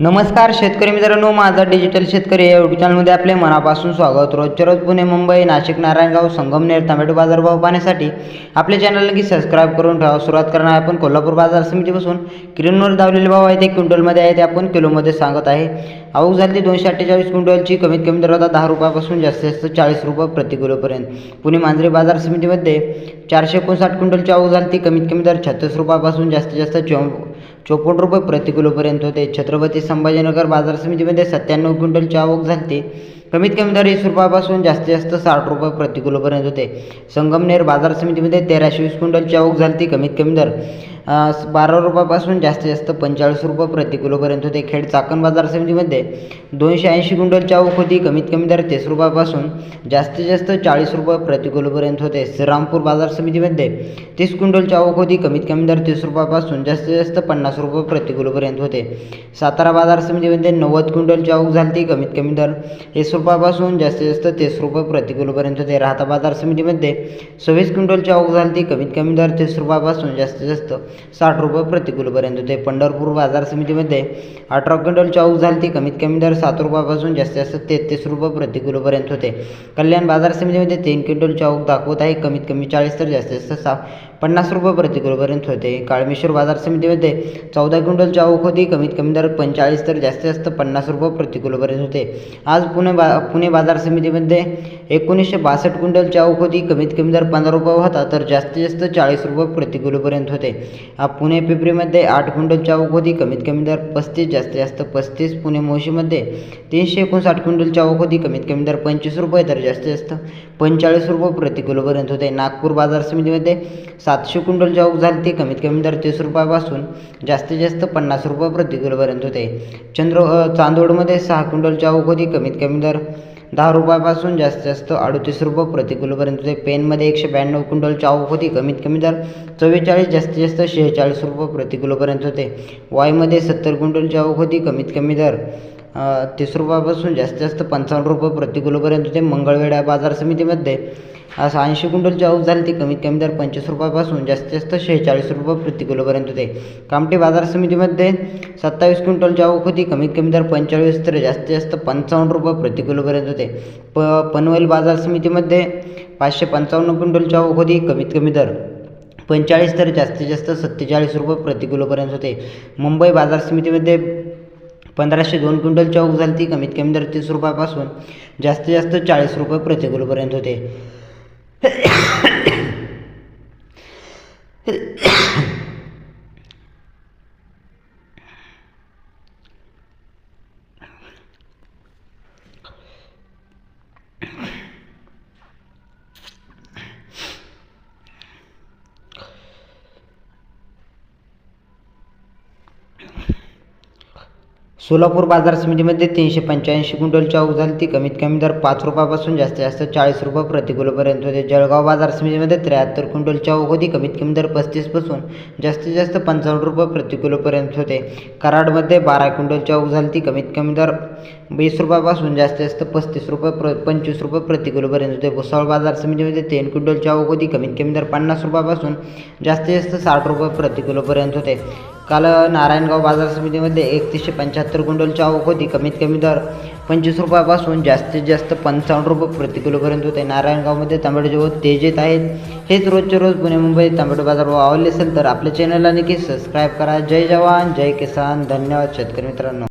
नमस्कार शेतकरी मित्रांनो माझा डिजिटल शेतकरी या युट्यूब चॅनलमध्ये आपले मनापासून स्वागत. रोजच्या रोज पुणे मुंबई नाशिक नारायणगाव संगमनेर टोमॅटो बाजारभाव पाहण्यासाठी आपल्या चॅनल की सबस्क्राईब करून ठेवा. सुरुवात करणार आपण कोल्हापूर बाजार समितीपासून. किरणवर धावलेले भाव आहे ते क्विंटलमध्ये आहे ते आपण किलोमध्ये सांगत आहे. आवक झाली दोनशे अठ्ठेचाळीस क्विंटलची कमीत कमी दर होता दहा रुपयापासून जास्तीत जास्त चाळीस रुपये प्रति किलोपर्यंत. पुणे मांजरी बाजार समितीमध्ये चारशे एकोणसाठ क्विंटलची आवक झाली ती कमीत कमी दर छत्तीस रुपयापासून जास्तीत जास्त चौ चोपन्न रुपये प्रति किलोपर्यंत होते. छत्रपती संभाजीनगर बाजार समितीमध्ये सत्त्याण्णव क्विंटलची आवक झाली कमीत कमी दर वीस रुपयापासून जास्तीत जास्त साठ रुपये प्रति किलोपर्यंत होते. संगमनेर बाजार समितीमध्ये तेराशे वीस क्विंटलची आवक झाली कमीत कमी दर बारा रुपयापासून जास्तीत जास्त पंचेचाळीस रुपये प्रति किलोपर्यंत होते. खेड चाकण बाजार समितीमध्ये दोनशे ऐंशी क्विंटलची आवक होती. कमीत कमी दर तीस रुपयापासून जास्तीत जास्त चाळीस रुपये प्रति किलोपर्यंत होते. श्रीरामपूर बाजार समितीमध्ये तीस क्विंटलची आवक होती. कमीत कमी दर तीस रुपयापासून जास्तीत जास्त पन्नास रुपये प्रति किलोपर्यंत होते. सातारा बाजार समितीमध्ये नव्वद क्विंटलची आवक झाली कमीत कमी दर वीस रुपयापासून जास्तीत जास्त तीस रुपये प्रति किलोपर्यंत होते. राहता बाजार समितीमध्ये सव्वीस क्विंटलची आवक झाली कमीत कमी दर तीस रुपयापासून जास्तीत जास्त साठ रुपये प्रतिकिलोपर्यंत होते. पंढरपूर बाजार समितीमध्ये अठरा क्विंटलची आवक झाली कमीत कमी दर सात रुपयापासून जास्तीत जास्त तेहतीस रुपये प्रतिकिलोपर्यंत होते. कल्याण बाजार समितीमध्ये तीन क्विंटलची आवक दाखवत आहे. कमीत कमी चाळीस तर जास्तीत जास्त सा पन्नास रुपये प्रतिकिलोपर्यंत होते. काळमेश्वर बाजार समितीमध्ये चौदा क्विंटलची आवक होती. कमीत कमी दर पंचेचाळीस तर जास्तीत जास्त पन्नास रुपये प्रतिकिलोपर्यंत होते. आज पुणे बा पुणे बाजार समितीमध्ये एकोणीसशे बासष्ट क्विंटलची आवक होती. कमीत कमी दर पंधरा रुपये होता तर जास्तीत जास्त चाळीस रुपये प्रतिकिलोपर्यंत होते. हा पुणे पिपरीमध्ये आठ क्विंटलच्या आवक होती. कमीत कमी दर पस्तीस जास्तीत जास्त पस्तीस. पुणे मोशीमध्ये तीनशे एकोणसाठ क्विंटलची आवक होती. कमीत कमी दर पंचवीस रुपये तर जास्तीत जास्त पंचेचाळीस रुपये प्रति किलोपर्यंत होते. नागपूर बाजार समितीमध्ये सातशे क्विंटलच्या आवक झाली ती कमीत कमी दर तीस रुपयापासून जास्तीत जास्त पन्नास रुपये प्रति किलोपर्यंत होते. चंद्र चांदोडमध्ये सहा क्विंटलच्या आवक होती. कमीत कमी दर दहा रुपयापासून जास्तीत जास्त अडतीस रुपये प्रति किलोपर्यंत होते पेनमध्ये एकशे ब्याण्णव क्विंटल चाऊक होती. कमीत कमी दर चव्वेचाळीस जास्तीत जास्त शेहेचाळीस रुपये प्रति किलोपर्यंत होते. वाईमध्ये सत्तर क्विंटल चाऊक होती. कमीत कमी दर तीस रुपयापासून जास्तीत जास्त पंचावन्न रुपये प्रति किलोपर्यंत होते. मंगळवेढा बाजार समितीमध्ये असं ऐंशी क्विंटलची आवक झाली ती कमीत कमी दर पंचवीस रुपयापासून जास्तीत जास्त शेहेचाळीस रुपये प्रति किलोपर्यंत होते. कामठी बाजार समितीमध्ये सत्तावीस क्विंटलची आवक होती कमीत कमी दर पंचेचाळीस तर जास्तीत जास्त पंचावन्न रुपये प्रति किलोपर्यंत होते. प पनवेल बाजार समितीमध्ये पाचशे पंचावन्न क्विंटलची आवक होती कमीत कमी दर पंचेचाळीस तर जास्तीत जास्त सत्तेचाळीस रुपये प्रति किलोपर्यंत होते. मुंबई बाजार समितीमध्ये पंधराशे दोन क्विंटलची आवक झाली ती कमीत कमी दर तीस रुपयापासून जास्तीत जास्त चाळीस रुपये प्रति किलोपर्यंत होते. Hey. सोलापूर बाजार समितीमध्ये तीनशे पंच्याऐंशी क्विंटलच्या आवक झाली. ती कमीत कमी दर पाच रुपयापासून जास्तीत जास्त चाळीस रुपये प्रतिकिलोपर्यंत होते. जळगाव बाजार समितीमध्ये त्र्याहत्तर क्विंटलच्या आवक होती. कमीत कमी दर पस्तीसपासून जास्तीत जास्त पंचावन्न रुपये प्रति किलोपर्यंत होते. कराडमध्ये बारा क्विंटलची आवक झाली. ती कमीत कमी दर वीस रुपयापासून जास्तीत जास्त पस्तीस रुपये प्र पंचवीस रुपये प्रतिकुलपर्यंत होते. भुसावळ बाजार समितीमध्ये तीन क्विंटलच्या आवक होती. कमीत कमी दर पन्नास रुपयापासून जास्तीत जास्त साठ रुपये प्रतिकिलोपर्यंत होते. काल नारायणगाव बाजार समितीमध्ये एकतीसशे पंच्याहत्तर क्विंटलची आवक होती. कमीत कमी दर पंचवीस रुपयापासून जास्तीत जास्त पंचावन्न रुपये प्रति किलोपर्यंत होते. नारायणगावमध्ये टोमॅटोचे भाव तेजीत आहेत. हेच रोजचे रोज पुणे मुंबईत तांबडे बाजार भाव आवडले असेल तर आपल्या चॅनलला नक्की सबस्क्राईब करा. जय जवान जय किसान. धन्यवाद शेतकरी मित्रांनो.